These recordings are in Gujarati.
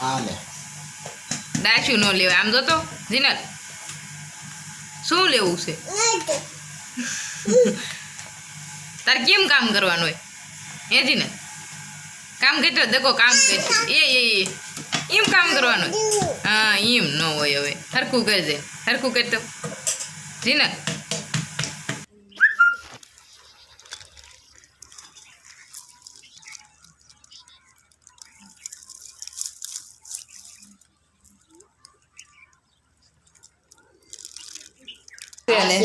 આ લે ન લેવાય. આમ જોતો? જીનલ શું લેવું છે? તારે કેમ કામ કરવાનું હોય? એ જીનલ કામ કરતો દેખો કામ કરશે એ એ એમ કામ કરવાનું હોય. હા એમ ન હોય હવે. હરખું કરજે. હરખું કરતો. જીનલ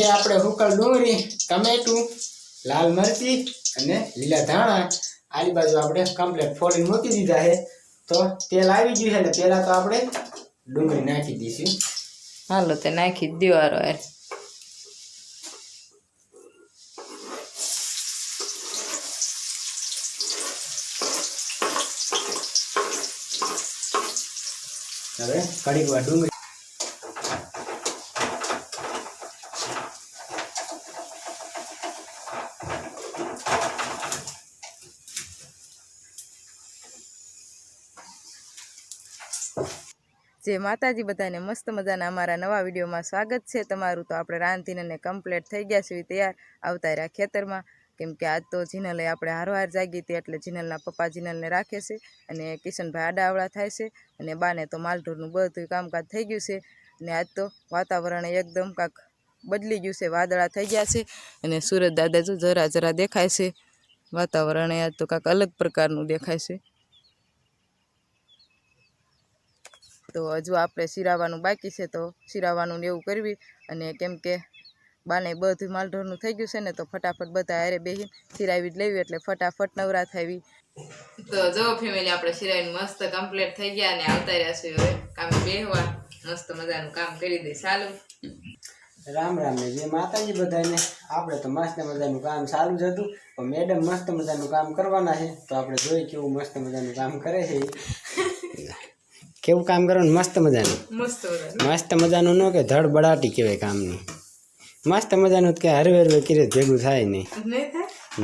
આ છે આપણે હુકલ ડુંગળી ટમેટું લાલ મરચી અને લીલા ધાણા આલી બાજુ આપણે કમ્પ્લેટ ફોડીને મૂકી દીધા છે. તો તેલ આવી ગયું છે ને પહેલા તો આપણે ડુંગળી નાખી દઈશું. હાલો તે નાખી જ દેવારો યાર હવે કડીકવા ડુંગળી જે માતાજી બધાને મસ્ત મજાના અમારા નવા વિડીયોમાં સ્વાગત છે. તમારું તો આપણે રાંધીને કમ્પ્લીટ થઈ ગયા છીએ તૈયાર આવતા રહ્યા ખેતરમાં. કેમ કે આજ તો જીનલે આપણે હારવાર જાગી હતી, એટલે જીનલના પપ્પા જીનલને રાખે છે અને કિશનભાઈ આડાવડા થાય છે અને બાને તો માલઢોરનું બધું કામકાજ થઈ ગયું છે અને આજ તો વાતાવરણ એકદમ કાંક બદલી ગયું છે, વાદળા થઈ ગયા છે અને સુરત દાદા જો જરા જરા દેખાય છે. વાતાવરણ આજ તો કાંક અલગ પ્રકારનું દેખાય છે. તો હજુ આપણે સિરાવાનું બાકી છે તો સિરાવાનું ને એવું કરવી અને કેમ કે બાને બધું માલઢોરનું થઈ ગયું છે ને તો ફટાફટ બધા હારે બેસી સિરાવી જ લેવી એટલે ફટાફટ નવરા થાવી તો જો ફેમિલી આપણે સિરાવીને મસ્ત કમ્પ્લીટ થઈ ગયા અને આવતા રહ્યા છે હવે કામ બેહવા. મસ્ત મજાનું કામ કરી દઈ સારું રામ રામ જે માતાજી બધાને. આપણે તો મસ્ત મજાનું કામ ચાલુ જ હતું. પણ મેડમ મસ્ત મજાનું કામ કરવાના છે. તો આપણે જોઈ કેવું મસ્ત મજાનું કામ કરે છે. કેવું કામ કરવાનું? મસ્ત મજાનું. મસ્ત મજાનું. મસ્ત મજાનું ન કે ધડ બડાટી કહેવાય કામની. મસ્ત મજાનું કે હરવે હરવે કરે ભેગું થાય નહીં.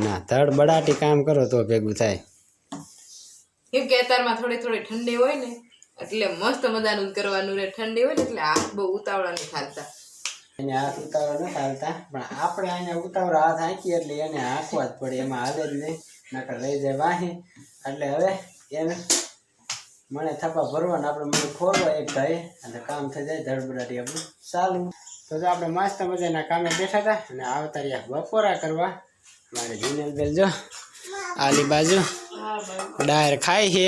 ના ધડ બડાટી કામ કરો તો ભેગું થાય. એમ કે અત્યારમાં થોડી થોડી ઠંડી હોય ને એટલે મસ્ત મજાનું કરવાનું રે ઠંડી હોય ને એટલે હાથ બહુ ઉતાવળા નહીં ખાલતા એને હાથ ઉતાવળા ન હાલતા પણ આપણે અહીંયા ઉતાવળા હાથ હાંકીએ એટલે એને હાંકવા જ પડે. એમાં હાલે જ નહીં નકર લઈ જાય વાહી. એટલે હવે એને મને થપ્પા ભરવાના આપણે મને ખોરવા એક થાય અને કામ થઈ જાય ધડબડાટી આપણું. ચાલુ. તો જો આપણે મસ્ત મજાના કામે બેઠા હતા અને આવતા રહ્યા બપોરા કરવા. મારે જીનલ બેલ જો આલી બાજુ ડાયર ખાય છે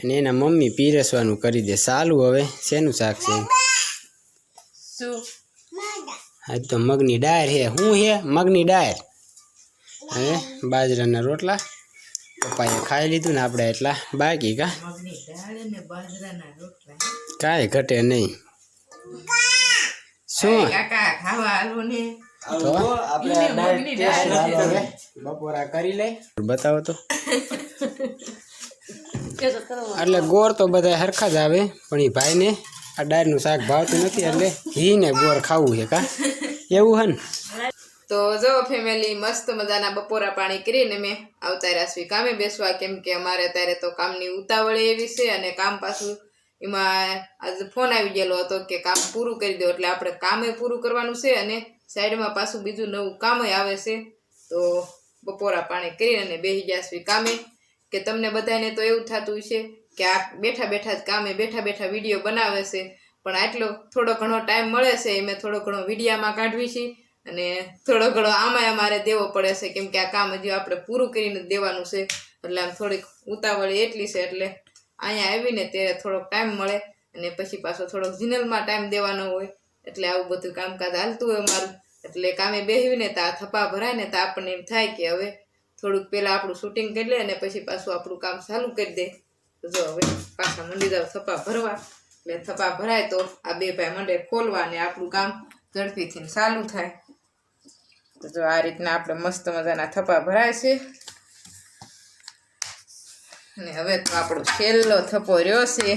અને એના મમ્મી પીરસવાનું કરી દે. ચાલુ હવે શેનું શાક છે? આજ તો મગની ડાયર છે. શું છે? મગની ડાયર. અને બાજરાના રોટલા? પપ્પાએ ખાઈ લીધું ને આપણે એટલા બાકી કા? કાંઈ ઘટે નહીં. શું? કાકા ખાવા હાલો ને. તો? આપણે આ મગની ડાયર ડાયર ટેસ્ટ હાલો હવે. બપોરા કરી લે. બતાવો તો. એટલે ગોળ તો બધા હરખા જ આવે પણ એ ભાઈને આ ડાળનું શાક ભાવતું નથી એટલે ઘી ને ગોળ ખાવું છે કા? એવું હે ને? તો જો ફેમિલી મસ્ત મજાના બપોરા પાણી કરીને મેં આવતા છીએ કામે બેસવા. કેમ કે અમારે અત્યારે તો કામની ઉતાવળ એવી છે અને કામ પાછું એમાં આજે ફોન આવી ગયેલો હતો કે કામ પૂરું કરી દો એટલે આપણે કામે પૂરું કરવાનું છે અને સાઈડમાં પાછું બીજું નવું કામય આવે છે. તો બપોરા પાણી કરીને અને બેસી છીએ કામે. કે તમને બધાને તો એવું થતું છે કે આ બેઠા બેઠા જ કામે બેઠા બેઠા વીડિયો બનાવે છે. પણ આટલો થોડો ઘણો ટાઈમ મળે છે એ મેં થોડો ઘણો વિડીયામાં કાઢવી છે. અને થોડો ઘણો આમાંય અમારે દેવો પડે છે, કેમ કે આ કામ હજી આપણે પૂરું કરીને દેવાનું છે. એટલે આમ થોડીક ઉતાવળ એટલી છે, એટલે અહીંયા આવીને ત્યારે થોડોક ટાઈમ મળે અને પછી પાછો થોડોક જીનલમાં ટાઈમ દેવાનો હોય. એટલે આવું બધું કામકાજ હાલતું હોય મારું એટલે કામે બેસીને તો આ થપા ભરાય ને તો આપણને એમ થાય કે હવે થોડુંક પહેલાં આપણું શૂટિંગ કરી લે અને પછી પાછું આપણું કામ ચાલુ કરી દે. તો જો હવે પાછા મંડી જાવ થપા ભરવા. એટલે થપ્પા ભરાય તો આ બે ભાઈ મંડે ખોલવા અને આપણું કામ ઝડપીથી ચાલુ થાય. તો જો આ રીતના આપણે મસ્ત મજાના થપ્પા ભરાય છે. અને હવે તો આપણો છેલ્લો થપ્પો રહ્યો છે.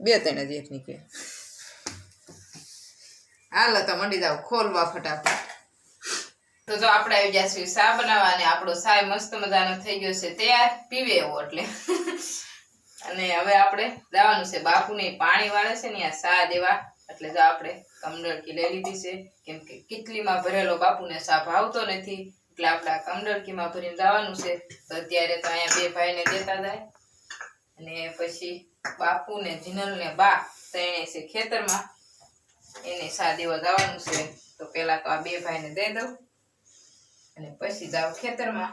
બે ત્રણ જ એક નીકળે. હાલો તો મંડી જાવ ખોલવા ફટાફટ. તો જો આપણે આવી ગયા છીએ ચા બનાવવા અને આપણો ચાય મસ્ત મજાનો થઈ ગયો છે. તૈયાર પીવે એવો એટલે. અને હવે આપણે દાવાનું છે બાપુને પાણી વાળે છે ને આ ચા દેવા. એટલે જો આપણે કમડળકી લઈ લીધી છે. કેમ કે કિટલીમાં ભરેલો બાપુને ચા ભાવતો નથી. એટલે આપણે આ કમડળકીમાં ભરીને દાવાનું છે. તો અત્યારે તો અહીંયા બે ભાઈને દેતા જાય. અને પછી બાપુ ને જીનલ ને બા ત્રણે છે ખેતરમાં. એને સા દેવા જવાનું છે. તો પેલા તો આ બે ભાઈને દઈ દઉં. અને પછી જાવ ખેતરમાં.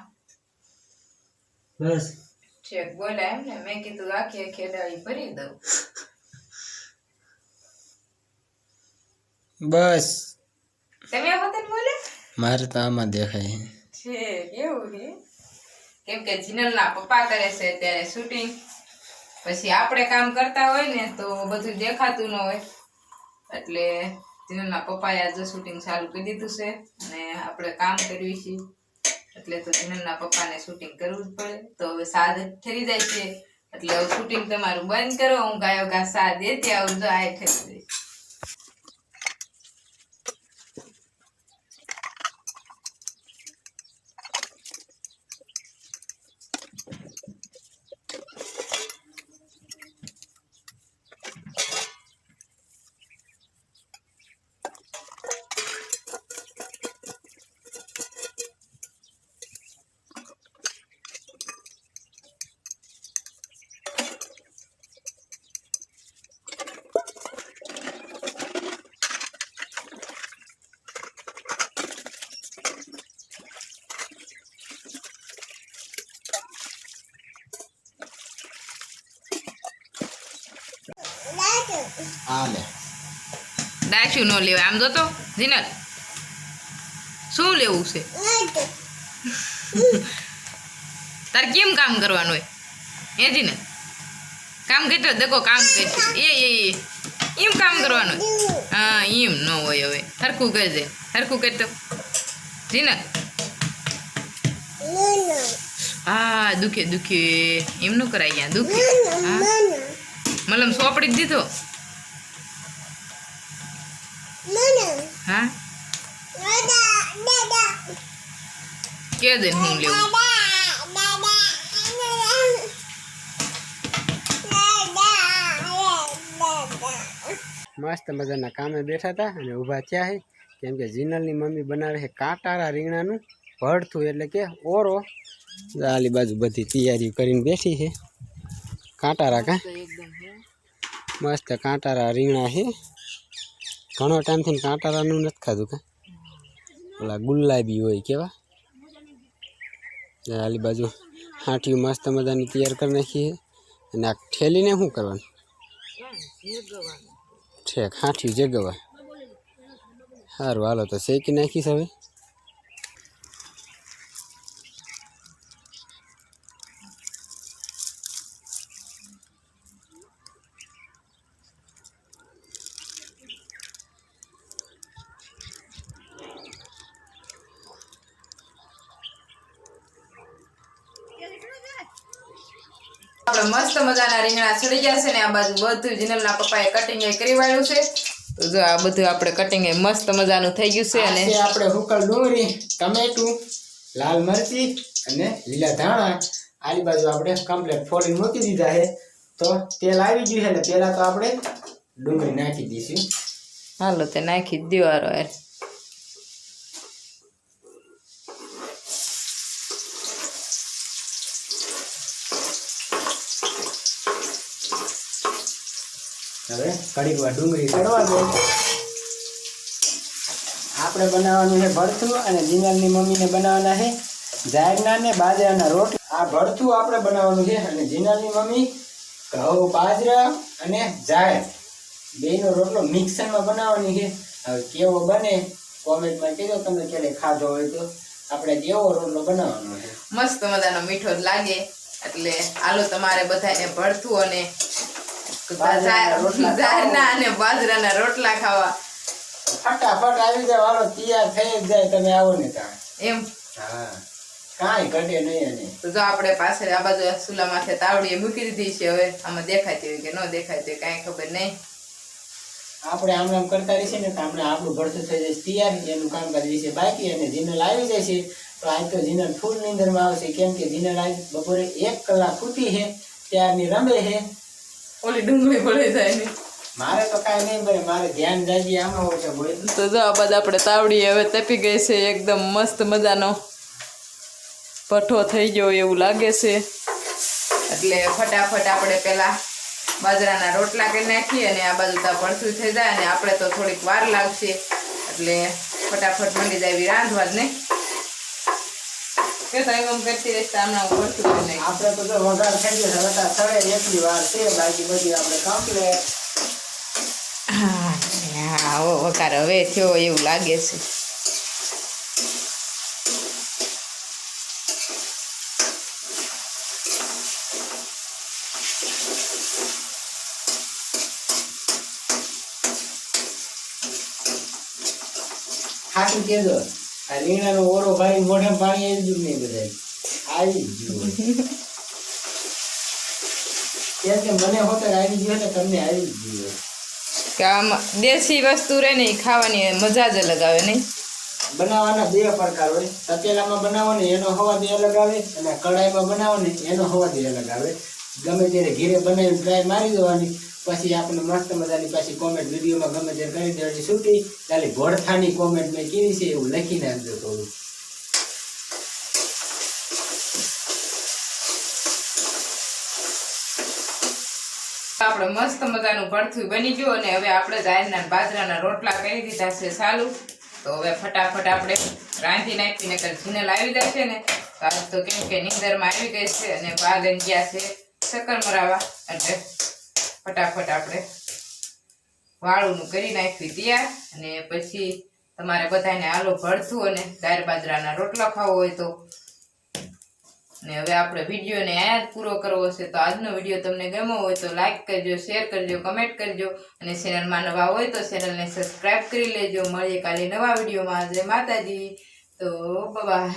બસ. છેક બોલાય એમ ને મેં કીધું આખી આખી ભરી દઉં. બસ. તમે વતન બોલે? મારે તો આમાં દેખાય છે કેવું છે કેમ કે જીનલના પપ્પા કરે છે ત્યારે શૂટિંગ. પછી આપણે કામ કરતા હોય ને તો બધું દેખાતું ન હોય. એટલે જીનલના પપ્પાએ આજે શૂટિંગ ચાલુ કરી દીધું છે અને આપણે કામ કર્યું છીએ. એટલે તો જીનલના પપ્પાને શૂટિંગ કરવું જ પડે. તો હવે સાદ ઠરી જાય છે. એટલે હવે શૂટિંગ તમારું બંધ કરો. હું ગાયો ઘા સાદ દેતી આવું તો આ ઠરી જાય આલે. ડાચું ન લેવાય. આમ જોતો? જીનલ શું લેવું છે? તાર કેમ કામ કરવાનું હોય? એ જીનલ કામ કરતો દેખો કામ કરતો એ એ. એમ કામ કરવાનું હોય. હા, એમ ન હોય હવે. હરખું કરજે. હરખું કરતો. જીનલ હા, દુખે દુખે. એમ નું કરાય દુખે. હા. મલમ સોપડી જ દીધો. હા? કે દે હું લેવું? મસ્ત મજાના કામે બેઠા હતા અને ઊભા થયા છે કેમ કે જીનલની મમ્મી બનાવે છે કાંટારા રીંગણાનું ભરથું એટલે કે ઓરો. આલી બાજુ બધી તૈયારી કરીને બેઠી છે. કાંટારા કા? મસ્ત કાંટારા રીંગણા છે. ઘણો ટાઈમથી કાંટારાનું નથી ખાધું કા? ઓલા ગુલાબી હોય કેવા? આલી બાજુ હાંઠિયું મસ્ત મજાની તૈયાર કરી નાખી છે. અને આ ઠેલીને શું કરવાનું? ઠેક હાંઠિયું જગવા. સારું, હાલો તો શેકી નાખીશ હવે. આપણે મસ્ત મજાના રીંગણા ચડી ગયા છે ને આ બાજુ બધું જીનલના પપ્પાએ કટિંગ કરી વાળ્યું છે. તો જો આ બધું આપણે કટિંગ મસ્ત મજાનું થઈ ગયું છે અને આપણે હુકલ ડુંગળી ટમેટું લાલ મરચી અને લીલા ધાણા. આલી બાજુ આપણે કમ્પ્લેટ ફોડીને મૂકી દીધા છે. તો તેલ આવી ગયું છે ને પહેલાં તો આપણે ડુંગળી નાખી દઈશું. હાલો તે નાખી હારો યાર હવે કડીક વાર ડુંગળી ચડવા દે. આપણે બનાવવાનું છે ભરથું અને જીનલની મમ્મીને બનાવવાના છે જાહેરના ને બાજરાના રોટલા. આ ભરથું આપણે બનાવવાનું છે અને જીનલની મમ્મી ઘઉં, બાજરા અને જાહેર બેનો રોટલો મિક્સરમાં બનાવવાની છે. હવે કેવો બને કોમેન્ટમાં કહેજો તમે ક્યારે ખાધો હોય તો. આપણે કેવો રોટલો બનાવવાનો છે? મસ્ત મજાનો મીઠો લાગે. એટલે આલો તમારે બધાને ભરથું અને બાજરાના રોટલા ખાવા. ઝારના અને બાજરાના રોટલા ખાવા. ફટાફટ આવી જાવ હાલો તૈયાર થઈ જ જાય. તમે આવો ને ત્યાં. એમ? હા. કાંઈ ઘટે નહીં અને તો જો આપણે પાછળ આ બાજુ સુલા માથે તાવડીએ મૂકી દીધી છે હવે. આમાં દેખાતી હોય કે ન દેખાતી હોય કાંઈ ખબર નહીં. આપણે આમ આમ કરતા રહીશું ને તો આપણે આપણું ભરતું થઈ જશે તૈયાર એનું કામકાજ વિશે બાકી અને જીનલ આવી જશે તો આજ તો જીનલ ફૂલ નીંદરમાં આવશે. કેમ કે જીનલ આજ બપોરે એક કલાક ફૂટી છે. ત્યારની રમે છે. ઓલી ડુંગળી ભળી જાય ને. મારે તો કાંઈ નહીં ભાઈ મારે ધ્યાન જાજી આમાં હોય છે બોલ. તો જો આ બાદ આપણે તાવડી હવે તપી ગઈ છે એકદમ મસ્ત મજાનો પઠો થઈ ગયો એવું લાગે છે. એટલે ફટાફટ આપણે પેલા બાજરાના રોટલા કરી નાખીએ અને આ બાજુ તો ભરથું થઈ જાય અને આપણે તો થોડીક વાર લાગશે. એટલે ફટાફટ મળી જાય એવી રાંધવા જ નહીં કે એમ કરતી રહીશ તો હમણાં કે નહીં. આપણે તો જો વઘાર થઈ ગયો છે હવે તો સળે એટલી વાર છે બાકી બધી આપણે કમ્પ્લેટ હા હા ઓ વકાર હવે થયો એવું લાગે છે. ખાતું કેજો આ લીણાનો ઓરો ભાઈ મોઢે પાણી આવી ગયું નહીં બધા આવી ગયું. કેમ કે મને હોટલ આવી ગયો ને તમને આવી ગયું. કે આમાં દેશી વસ્તુ રહે ને ખાવાની મજા જ અલગ આવે નહીં બનાવવાના બે પ્રકાર હોય. તપેલામાં બનાવો ને એનો હવાદ અલગ આવે અને કઢાઈમાં બનાવો ને એનો હવાદ અલગ આવે. ગમે ત્યારે ઘીરે બનાવી ટ્રાય મારી દેવાની. પછી આપણે મસ્ત મજાની પાછી કોમેન્ટ વિડીયોમાં ગમે તે કરી દેવાની છૂટી. ખાલી ઘોડથાની કોમેન્ટ મેં કીધી છે, એવું લખી નાખજો થોડું. આપણે મસ્ત મજાનું ભરથું બની ગયું અને હવે આપણે જાહેરના બાજરાના રોટલા કરી દીધા છે સારું તો હવે ફટાફટ આપણે રાંધી નાખીને જીનલ આવી છે ને, તો આજ તો કેમ કે નીંદરમાં આવી ગઈ છે અને બાગન ગયા છે શક્કર મરાવા એટલે ફટાફટ આપણે વાળુનું કરી નાખ્યું તૈયાર અને પછી તમારે બધાને આલો ભરથું અને દાળ બાજરાના રોટલા ખાવો હોય તો. ને હવે આપણે વિડીયોને અહીંયા જ પૂરો કરવો છે. તો આજનો વીડિયો તમને ગમ્યો હોય તો લાઇક કરજો, શેર કરજો, કમેન્ટ કરજો અને ચેનલમાં નવા હોય તો ચેનલને સબસ્ક્રાઈબ કરી લેજો. મળીએ કાલે નવા વિડીયોમાં. જય માતાજી. તો બાય.